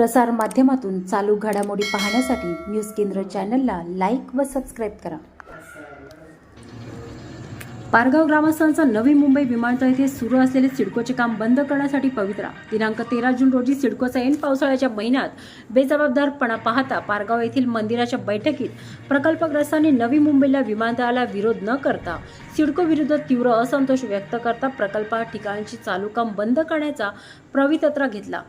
प्रसार माध्यमातून चालू घडामोडी पाहण्यासाठी न्यूज केंद्र चॅनलला लाईक व सबस्क्राईब करा. पारगाव ग्रामस्थांचा नवी मुंबई विमानतळ येथे सुरू असलेले सिडकोचे काम बंद करण्यासाठी पवित्रा. दिनांक तेरा जून रोजी सिडकोचा ऐन पावसाळ्याच्या महिन्यात बेजबाबदारपणा पाहता पारगाव येथील मंदिराच्या बैठकीत प्रकल्पग्रस्तांनी नवी मुंबईला विमानतळाला विरोध न करता सिडको विरुद्ध तीव्र असंतोष व्यक्त करता प्रकल्पा ठिकाणची चालू काम बंद करण्याचा प्रवितत्रा घेतला.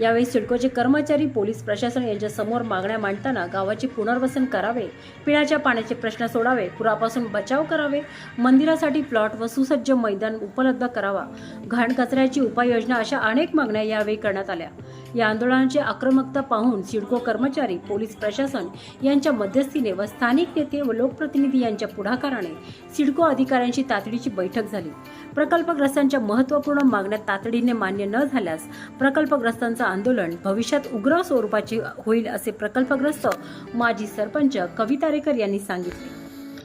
यावेळी सिडकोचे कर्मचारी पोलीस प्रशासन यांच्यासमोर मागण्या मांडताना गावाचे पुनर्वसन करावे पिण्याच्या पाण्याचे प्रश्न सोडावे पुरापासून बचाव करावे मंदिरासाठी प्लॉट व सुसज्ज मैदान उपलब्ध करावा घाण कचऱ्याची उपाययोजना अशा अनेक मागण्या यावेळी करण्यात आल्या. या आंदोलनाची आक्रमकता पाहून सिडको कर्मचारी पोलीस प्रशासन यांच्या मध्यस्थीने व स्थानिक नेते व लोकप्रतिनिधी यांच्या पुढाकाराने सिडको अधिकाऱ्यांची तातडीची बैठक झाली. प्रकल्पग्रस्तांच्या महत्त्वपूर्ण मागण्या तातडीने मान्य न झाल्यास प्रकल्पग्रस्तांचा आंदोलन भविष्यात उग्र स्वरूपाचे होईल असे प्रकल्पग्रस्त माजी सरपंच कवितारेकर यांनी सांगितले.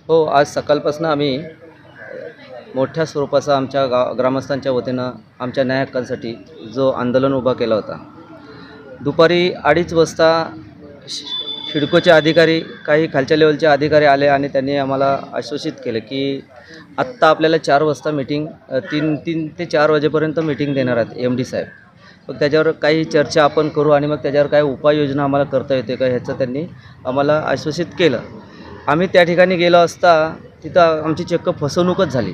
हो आज सकाळपासून आम्ही मोठ्या स्वरूपाचा आमच्या गा ग्रामस्थांच्या वतीनं आमच्या न्याय हक्कांसाठी जो आंदोलन उभा केला होता. दुपारी अडीच वाजता शि- शिडकोचे अधिकारी काही खालच्या लेवलचे अधिकारी आले आणि त्यांनी आम्हाला आश्वासित केलं की आत्ता आपल्याला चार वाजता मीटिंग तीन तीन ते चार वाजेपर्यंत मीटिंग देणार आहेत एम डी साहेब. मग त्याच्यावर काही चर्चा आपण करू आणि मग त्याच्यावर काय उपाययोजना आम्हाला करता येते का ह्याचं त्यांनी आम्हाला आश्वासित केलं. आम्ही त्या ठिकाणी गेलो असता तिथं आमची चक्क फसवणूकच झाली.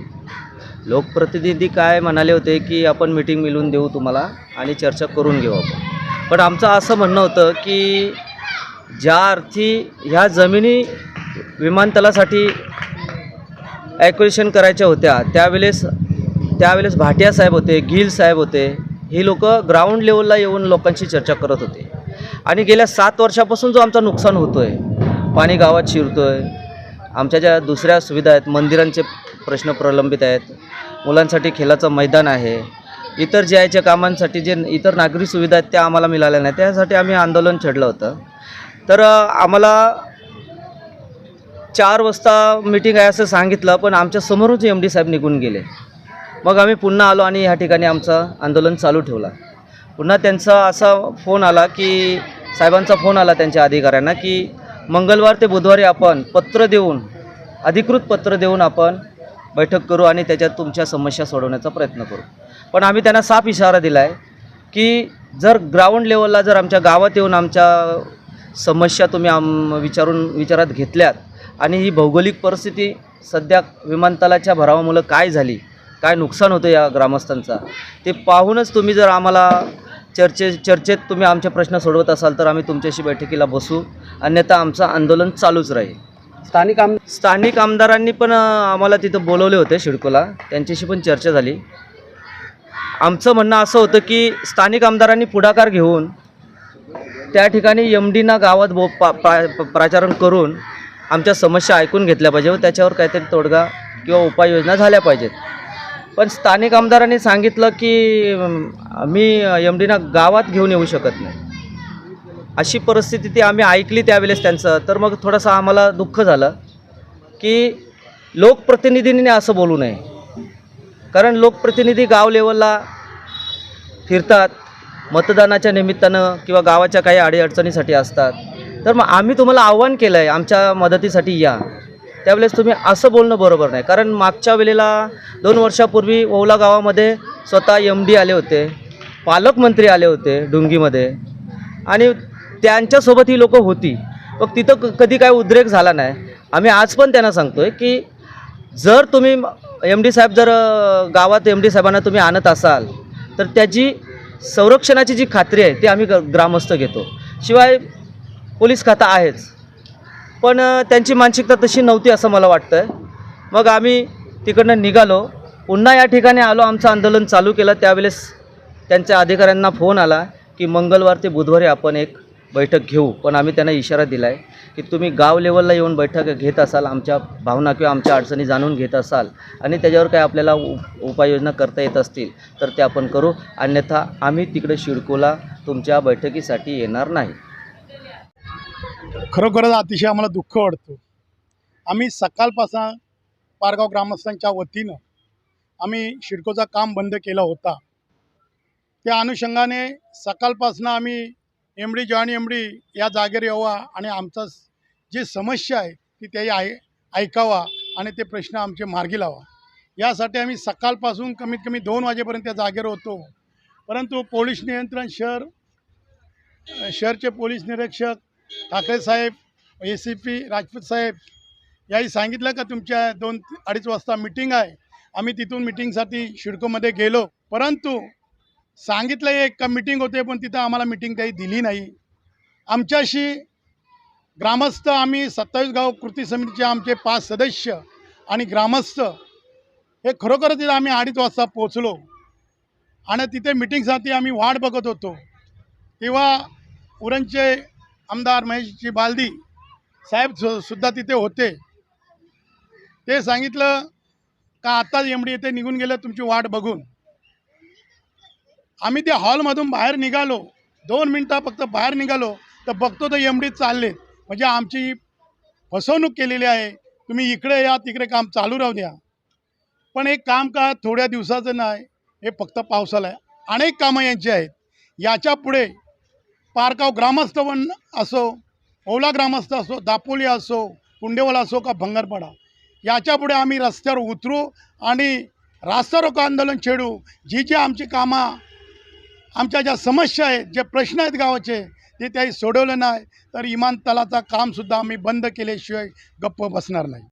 लोकप्रतिनिधी काय म्हणाले होते की आपण मीटिंग मिळवून देऊ तुम्हाला आणि चर्चा करून घेऊ आपण. पण आमचं असं म्हणणं होतं की ज्या अर्थी ह्या जमिनी विमानतळासाठी ॲक्विशन करायच्या होत्या त्यावेळेस त्यावेळेस भाटिया साहेब होते गिल साहेब होते ही लोक ग्राउंड लेवलला येऊन लोकांशी चर्चा करत होते. आणि गेल्या सात वर्षापासून जो आमचा नुकसान होतो आहे पाणी गावात शिरतो आहे आमच्या ज्या दुसऱ्या सुविधा आहेत मंदिरांचे प्रश्न प्रलंबित आहेत मुलांसाठी खेळाचं मैदान आहे इतर जे आयच्या कामांसाठी जे इतर नागरी सुविधा आहेत त्या आम्हाला मिळाल्या नाही त्यासाठी आम्ही आंदोलन छेडलं होतं. तर आम्हाला चार वाजता मीटिंग आहे असं सांगितलं पण आमच्या समोरच एम डी साहेब निघून गेले. मग आम्ही पुन्हा आलो आणि ह्या ठिकाणी आमचं आंदोलन चालू ठेवला. पुन्हा त्यांचा असा फोन आला की साहेबांचा फोन आला त्यांच्या अधिकाऱ्यांना की मंगळवार ते बुधवारी आपण पत्र देऊन अधिकृत पत्र देऊन आपण बैठक करू आणि त्याच्यात तुमच्या समस्या सोडवण्याचा प्रयत्न करू. पण आम्ही त्यांना साफ इशारा दिला आहे की जर ग्राउंड लेवलला जर आमच्या गावात येऊन आमच्या समस्या तुम्ही आम विचारून विचारात घेतल्यात आणि ही भौगोलिक परिस्थिती सध्या विमानतळाच्या भरावामुळं काय झाली काय नुकसान होतं या ग्रामस्थांचा? ते पाहूनच तुम्ही जर आम्हाला चर्चे चर्चेत तुम्ही आमचे प्रश्न सोडवत असाल तर आम्ही तुमच्याशी बैठकीला बसू. अन्यथा आमचं आंदोलन चालूच राहील. स्थानिक आम स्थानिक आमदारांनी पण आम्हाला तिथं बोलवले होते शिडकोला. त्यांच्याशी पण चर्चा झाली. आमचं म्हणणं असं होतं की स्थानिक आमदारांनी पुढाकार घेऊन त्या ठिकाणी एम डीना गावात बो पा प्रा प्राचारण करून आमच्या समस्या ऐकून घेतल्या पाहिजे व त्याच्यावर काहीतरी तोडगा किंवा उपाययोजना झाल्या पाहिजेत. पण स्थानिक आमदारांनी सांगितलं की मी एम डीना गावात घेऊन येऊ शकत नाही. अशी परिस्थिती ती आम्ही ऐकली त्यावेळेस त्यांचं. तर मग थोडंसं आम्हाला दुःख झालं की लोकप्रतिनिधींनी असं बोलू नये. कारण लोकप्रतिनिधी गाव लेवलला फिरतात मतदानाच्या निमित्तानं किंवा गावाच्या काही अडीअडचणीसाठी असतात. तर मग आम्ही तुम्हाला आव्हान केलं आहे आमच्या मदतीसाठी या. त्यावेळेस तुम्ही असं बोलणं बरोबर नाही. कारण मागच्या वेळेला दोन वर्षापूर्वी ओवला गावामध्ये स्वतः एम डी आले होते पालकमंत्री आले होते डुंगीमध्ये. आणि त्यांच्यासोबत ही लोकं होती. मग तिथं क- कधी काय उद्रेक झाला नाही. आम्ही आज पण त्यांना सांगतो आहे की जर तुम्ही एम डी साहेब जर गावात एम डी साहेबांना तुम्ही आणत असाल तर त्याची संरक्षणाची जी खात्री आहे ती आम्ही ग- ग्रामस्थ घेतो. शिवाय पोलीस खाता आहेच. पण त्यांची मानसिकता तशी नव्हती असं मला वाटतं मग आम्ही तिकडनं निघालो. पुन्हा या ठिकाणी आलो आमचं आंदोलन चालू केलं. त्यावेळेस त्यांच्या अधिकाऱ्यांना फोन आला की मंगळवार ते बुधवारी आपण एक बैठक घेऊ. पण आम्ही त्यांना इशारा दिला आहे की तुम्ही गाव लेवलला येऊन बैठक घेत असाल आमच्या भावना किंवा आमच्या अडचणी जाणून घेत असाल आणि त्याच्यावर काय आपल्याला उ उपाययोजना करता येत असतील तर ते आपण करू. अन्यथा आम्ही तिकडे शिडकोला तुमच्या बैठकीसाठी येणार नाही. खरोखरच अतिशय आम्हाला दुःख वाटतं. आम्ही सकाळपासून पारगाव ग्रामस्थांच्या वतीनं आम्ही शिडकोचा काम बंद केला होता. त्या अनुषंगाने सकाळपासून आम्ही M D join M D या जागेवर यावा आणि आमचा जी समस्या आहे ती त्याही ऐ ऐकावा आणि ते प्रश्न आमचे मार्गी लावा. यासाठी आम्ही सकाळपासून कमीत कमी दोन वाजेपर्यंत त्या जागेवर होतो. परंतु पोलीस नियंत्रण शहर शहरचे पोलीस निरीक्षक ठाकरे साहेब ए सी पी राजपूत साहेब याही सांगितलं का तुमच्या दोन अडीच वाजता मिटिंग आहे. आम्ही तिथून मिटिंगसाठी शिडकोमध्ये गेलो. परंतु सांगितलं एक का मिटिंग होते पण तिथं आम्हाला मिटिंग काही दिली नाही. आमच्याशी ग्रामस्थ आम्ही सत्तावीस गाव कृती समितीचे आमचे पाच सदस्य आणि ग्रामस्थ हे खरोखर तिथं आम्ही अडीच वाजता पोचलो आणि तिथे मिटिंगसाठी आम्ही वाट बघत होतो. तेव्हा उरणचे आमदार महेशजी बालदी साहेब सु सुद्धा तिथे होते. ते सांगितलं का आत्ताच एम डी येथे निघून गेलं तुमची वाट बघून? आम्ही त्या हॉलमधून बाहेर निघालो. दोन मिनटं फक्त बाहेर निघालो तर बघतो तर एम डी चालले म्हणजे आमची फसवणूक केलेली आहे. तुम्ही इकडे या तिकडे काम चालू राहू द्या. पण हे काम का थोड्या दिवसाचं नाही हे फक्त पावसाला आहे. अनेक कामं यांची आहेत. याच्यापुढे पारगाव ग्रामस्थ वन असो ओला ग्रामस्थ असो दापोली असो कुंडेवल असो का भंगरपाडा याच्यापुढे आम्ही रस्त्यावर उतरू आणि रास्ता रोको आंदोलन छेडू. जी जी आमची कामं आमच्या ज्या समस्या आहेत जे प्रश्न आहेत गावाचे ते त्याही सोडवलं नाही. तर इमानतलाचा कामसुद्धा आम्ही बंद केल्याशिवाय गप्प बसणार नाही.